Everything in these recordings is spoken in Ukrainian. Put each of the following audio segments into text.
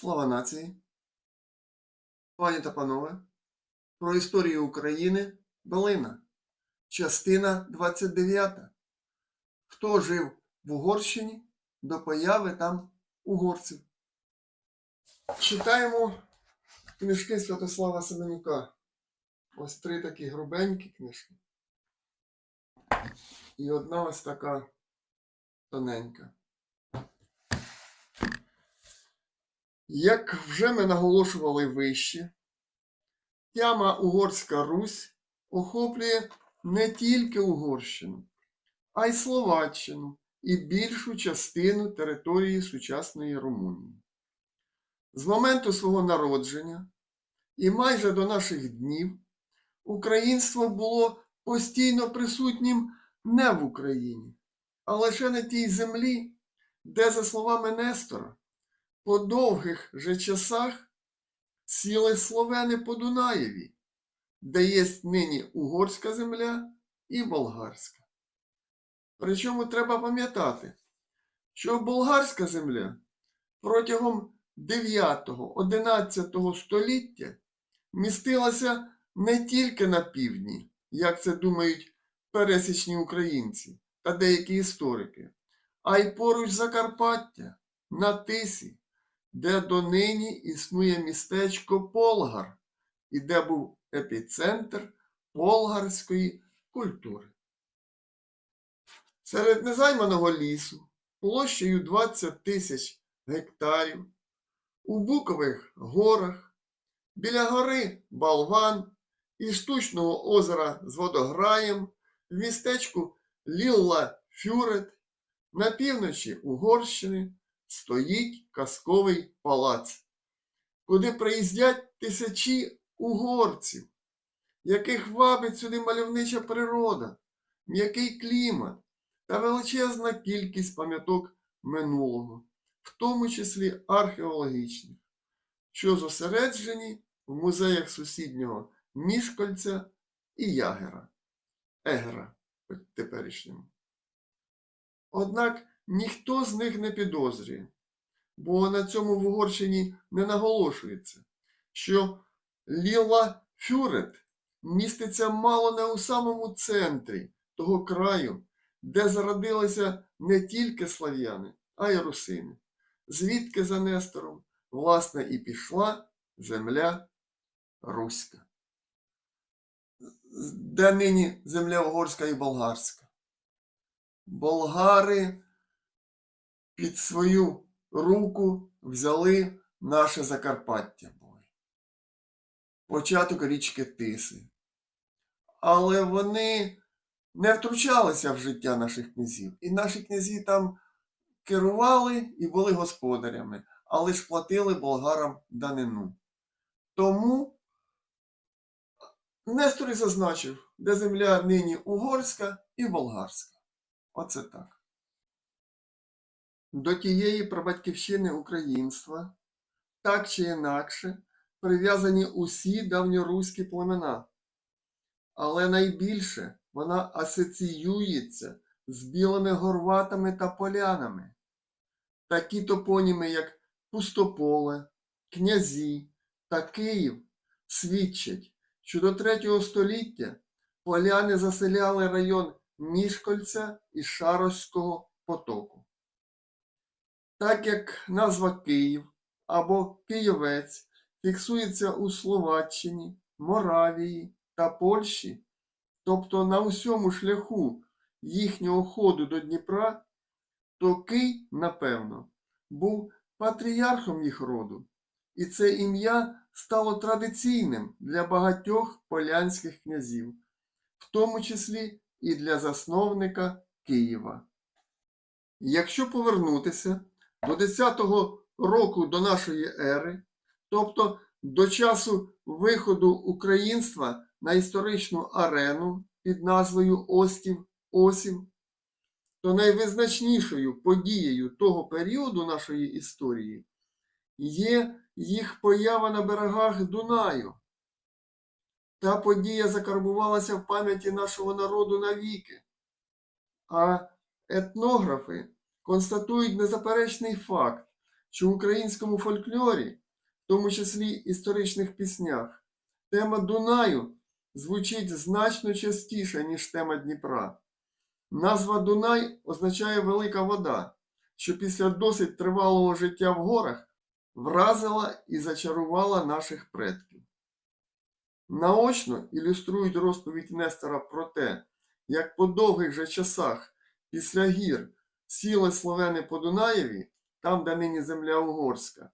Слава нації! Пані та панове, про історію України Долина. Частина 29. Хто жив в Угорщині до появи там угорців? Читаємо книжки Святослава Семенюка. Ось три такі грубенькі книжки. І одна ось така тоненька. Як вже ми наголошували вище, тяма Угорська Русь охоплює не тільки Угорщину, а й Словаччину і більшу частину території сучасної Румунії. З моменту свого народження і майже до наших днів українство було постійно присутнім не в Україні, а лише на тій землі, де, за словами Нестора, по довгих же часах сіли словени по Дунаєві, де є нині угорська земля і болгарська. Причому треба пам'ятати, що болгарська земля протягом 9-11 століття містилася не тільки на півдні, як це думають пересічні українці та деякі історики, а й поруч Закарпаття, на Тисі, де донині існує містечко Полгар, і де був епіцентр полгарської культури. Серед незайманого лісу площею 20 тисяч гектарів у Букових горах, біля гори Балван і штучного озера з водограєм в містечку Лілла Фюрет на півночі Угорщини стоїть казковий палац, куди приїздять тисячі угорців, яких вабить сюди мальовнича природа, м'який клімат та величезна кількість пам'яток минулого, в тому числі археологічних, що зосереджені в музеях сусіднього Мішкольця і Ягера, Егера теперішньому. Однак ніхто з них не підозрює, бо на цьому в Угорщині не наголошується, що Ліла Фюрет міститься мало не у самому центрі того краю, де зародилися не тільки слав'яни, а й русини, звідки за Нестором, власне, і пішла земля Руська, де нині земля угорська і болгарська. Болгари під свою руку взяли наше Закарпаття. Боже. Початок річки Тиси. Але вони не втручалися в життя наших князів. І наші князі там керували і були господарями, але ж платили болгарам данину. Тому Нестор і зазначив, де земля нині угорська і болгарська. Оце так. До тієї прабатьківщини українства, так чи інакше, прив'язані усі давньоруські племена. Але найбільше вона асоціюється з білими горватами та полянами. Такі топоніми, як Пустополе, Князі та Київ, свідчать, що до третього століття поляни заселяли район Мішкольця і Шаровського потоку. Так як назва Київ або Києвець фіксується у Словаччині, Моравії та Польщі, тобто на усьому шляху їхнього ходу до Дніпра, то Кий, напевно, був патріархом їх роду, і це ім'я стало традиційним для багатьох полянських князів, в тому числі і для засновника Києва. Якщо повернутися до 10-го року до нашої ери, тобто до часу виходу українства на історичну арену під назвою Остів Осів, то найвизначнішою подією того періоду нашої історії є їх поява на берегах Дунаю. Та подія закарбувалася в пам'яті нашого народу навіки. А етнографи констатують незаперечний факт, що в українському фольклорі, в тому числі історичних піснях, тема Дунаю звучить значно частіше, ніж тема Дніпра. Назва Дунай означає велика вода, що після досить тривалого життя в горах вразила і зачарувала наших предків. Наочно ілюструють розповідь Нестора про те, як по довгих же часах після гір сіли словени по Дунаєві, там, де нині земля угорська,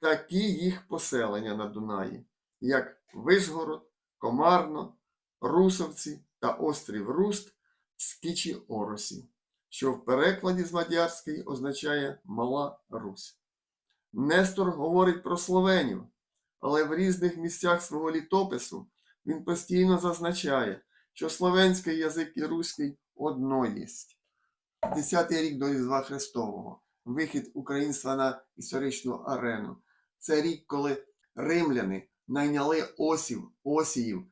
такі їх поселення на Дунаї, як Вишгород, Комарно, Русовці та острів Руст Скічі Оросі, що в перекладі з мадярської означає Мала Русь. Нестор говорить про словенів, але в різних місцях свого літопису він постійно зазначає, що словенський язик і руський одно єсть. Десятий рік до Різдва Христового, вихід українства на історичну арену. Це рік, коли римляни найняли осів, осіїв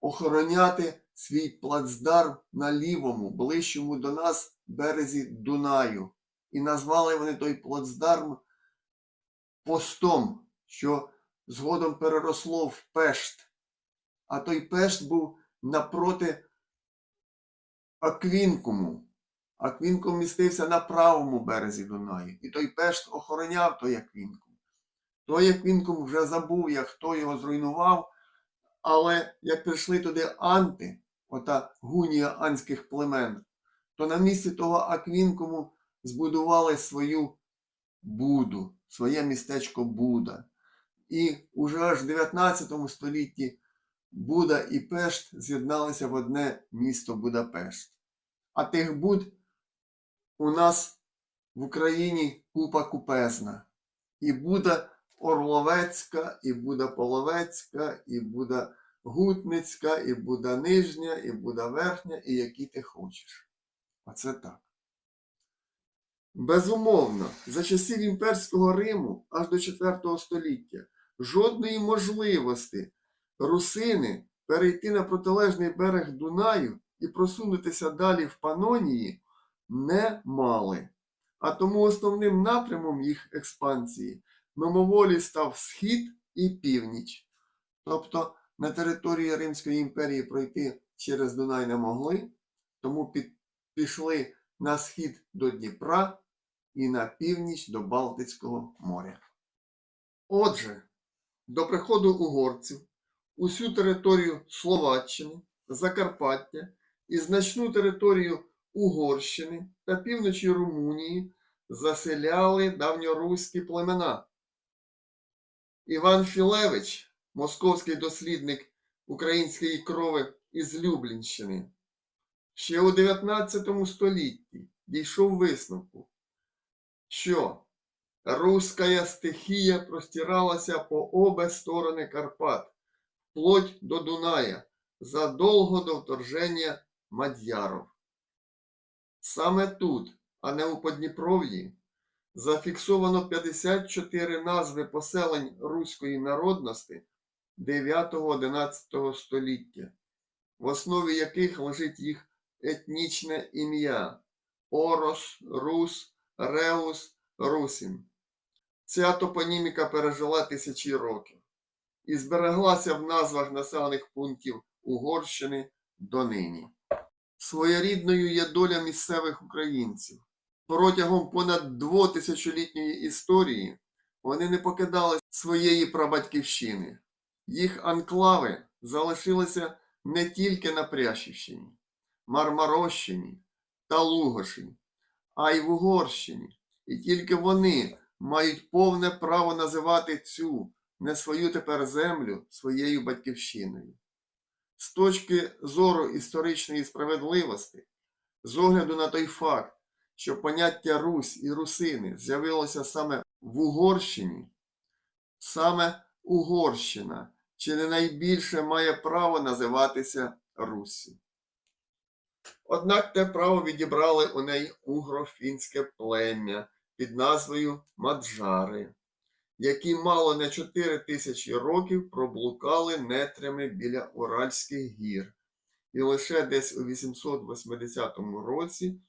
охороняти свій плацдарм на лівому, ближчому до нас березі Дунаю. І назвали вони той плацдарм постом, що згодом переросло в Пешт. А той Пешт був напроти Аквінкуму. Аквінкум містився на правому березі Дунаю. І той Пешт охороняв той Аквінкум. Той Аквінкум вже забув, як хто його зруйнував, але як прийшли туди анти, ота гунія анських племен, то на місці того Аквінкуму збудували свою Буду, своє містечко Буда. І уже аж в 19 столітті Буда і Пешт з'єдналися в одне місто Будапешт. А тих Буд у нас в Україні купа купезна. І Буда Орловецька, і Буда Половецька, і Буда Гутницька, і Буда Нижня, і Буда Верхня, і які ти хочеш. Оце так. Безумовно, за часів імперського Риму аж до IV століття жодної можливості русини перейти на протилежний берег Дунаю і просунутися далі в Панонії не мали. А тому основним напрямом їх експансії мимоволі став схід і північ. Тобто на території Римської імперії пройти через Дунай не могли, тому під, пішли на схід до Дніпра і на північ до Балтицького моря. Отже, до приходу угорців усю територію Словаччини, Закарпаття і значну територію Угорщини та півночі Румунії заселяли давньоруські племена. Іван Філевич, московський дослідник української крови із Люблінщини, ще у 19 столітті дійшов висновку, що руська стихія простиралася по обе сторони Карпат, вплоть до Дуная, задовго до вторження мад'яров. Саме тут, а не у Подніпров'ї, зафіксовано 54 назви поселень руської народності 9-11 століття, в основі яких лежить їх етнічне ім'я Орос, Рус, Реус, Русін. Ця топоніміка пережила тисячі років і збереглася в назвах населених пунктів Угорщини донині. Своєрідною є доля місцевих українців. Протягом понад двотисячолітньої історії вони не покидали своєї прабатьківщини. Їх анклави залишилися не тільки на Прящівщині, Мармарощині та Лугошині, а й в Угорщині. І тільки вони мають повне право називати цю не свою тепер землю своєю батьківщиною. З точки зору історичної справедливості, з огляду на той факт, що поняття Русь і русини з'явилося саме в Угорщині, саме Угорщина чи не найбільше має право називатися Руссю. Однак те право відібрали у неї угрофінське плем'я під назвою Маджари, які мало не 4 тисячі років проблукали нетрями біля Уральських гір, і лише десь у 880 році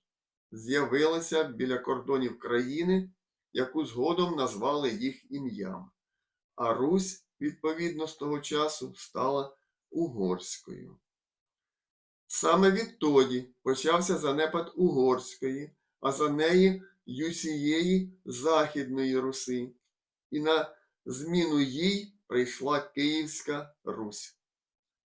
з'явилися біля кордонів країни, яку згодом назвали їх ім'ям. А Русь, відповідно, з того часу стала угорською. Саме відтоді почався занепад угорської, а за неї й усієї Західної Руси, і на зміну їй прийшла Київська Русь.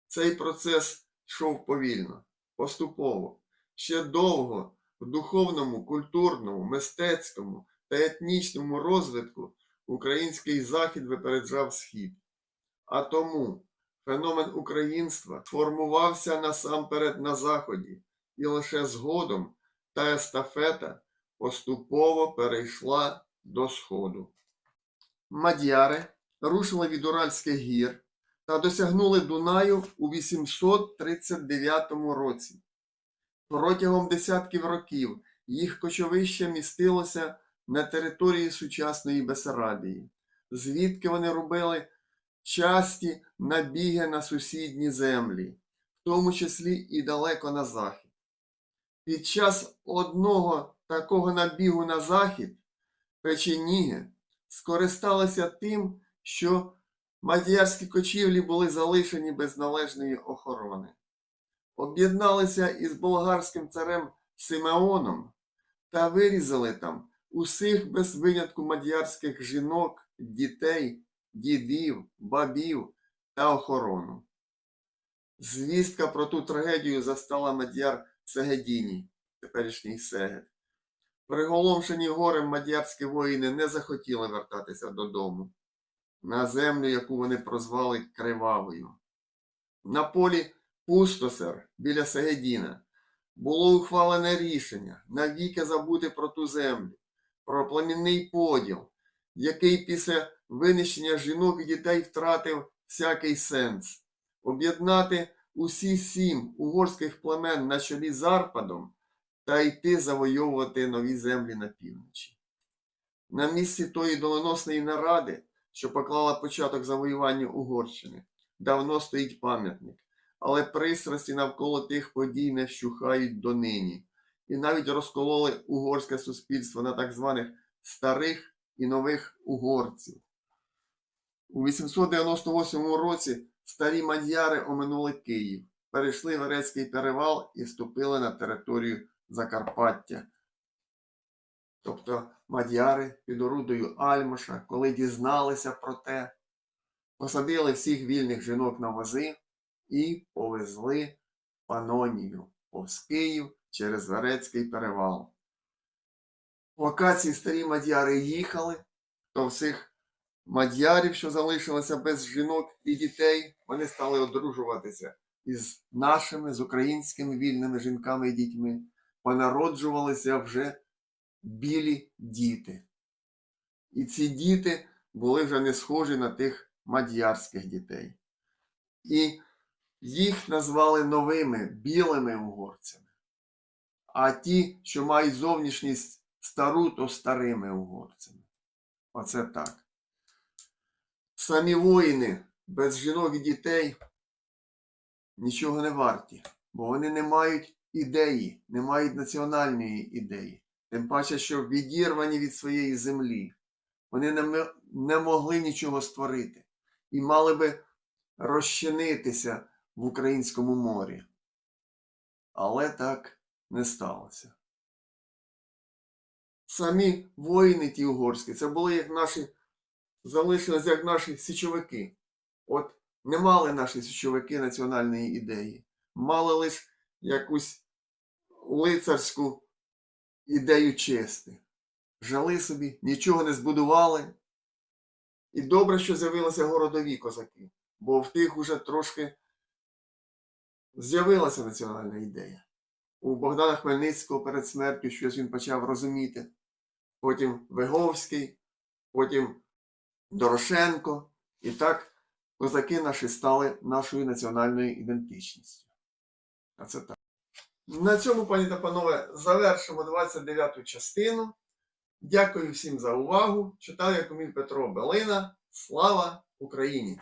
Цей процес йшов повільно, поступово, ще довго в духовному, культурному, мистецькому та етнічному розвитку український захід випереджав схід. А тому феномен українства формувався насамперед на Заході, і лише згодом та естафета поступово перейшла до Сходу. Мадяри рушили від Уральських гір та досягнули Дунаю у 839 році. Протягом десятків років їх кочовище містилося на території сучасної Бесарабії, звідки вони робили часті набіги на сусідні землі, в тому числі і далеко на захід. Під час одного такого набігу на захід печеніги скористалися тим, що мадярські кочівлі були залишені без належної охорони. Об'єдналися із болгарським царем Симеоном та вирізали там усіх без винятку мадярських жінок, дітей, дідів, бабів та охорону. Звістка про ту трагедію застала мадяр в Сегедіні, теперішній Сегед. Приголомшені горем мадярські воїни не захотіли вертатися додому, на землю, яку вони прозвали Кривавою. На полі Пустосер біля Сегедіна. Було ухвалене рішення навіки забути про ту землю, про племінний поділ, який після винищення жінок і дітей втратив всякий сенс, об'єднати усі сім угорських племен на чолі з Арпадом та йти завойовувати нові землі на півночі. На місці тої доленосної наради, що поклала початок завоюванню Угорщини, давно стоїть пам'ятник, але пристрасті навколо тих подій не вщухають донині, і навіть розкололи угорське суспільство на так званих старих і нових угорців. У 898 році старі мадяри оминули Київ, перейшли Верецький перевал і ступили на територію Закарпаття. Тобто мадяри під орудою Альмаша, коли дізналися про те, посадили всіх вільних жінок на вози і повезли Панонію повз Київ через Верецький перевал. Локації старі мадяри їхали, то всіх мадярів, що залишилися без жінок і дітей, вони стали одружуватися із нашими, з українськими вільними жінками і дітьми. Понароджувалися вже білі діти. І ці діти були вже не схожі на тих мадярських дітей. І їх назвали новими білими угорцями. А ті, що мають зовнішність стару, то старими угорцями. Оце так. Самі воїни без жінок і дітей нічого не варті, бо вони не мають ідеї, не мають національної ідеї. Тим паче, що відірвані від своєї землі. Вони не, не могли нічого створити і мали би розчинитися в українському морі. Але так не сталося. Самі воїни ті угорські, це були як наші, залишилися як наші січовики. От не мали наші січовики національної ідеї, мали лише якусь лицарську ідею чести. Жили собі, нічого не збудували. І добре, що з'явилися городові козаки, бо в тих уже трошки з'явилася національна ідея. У Богдана Хмельницького перед смертю щось він почав розуміти. Потім Виговський, потім Дорошенко. І так козаки наші стали нашою національною ідентичністю. А це так. На цьому, пані та панове, завершимо 29-ту частину. Дякую всім за увагу. Читав Якомін Петро Белина. Слава Україні!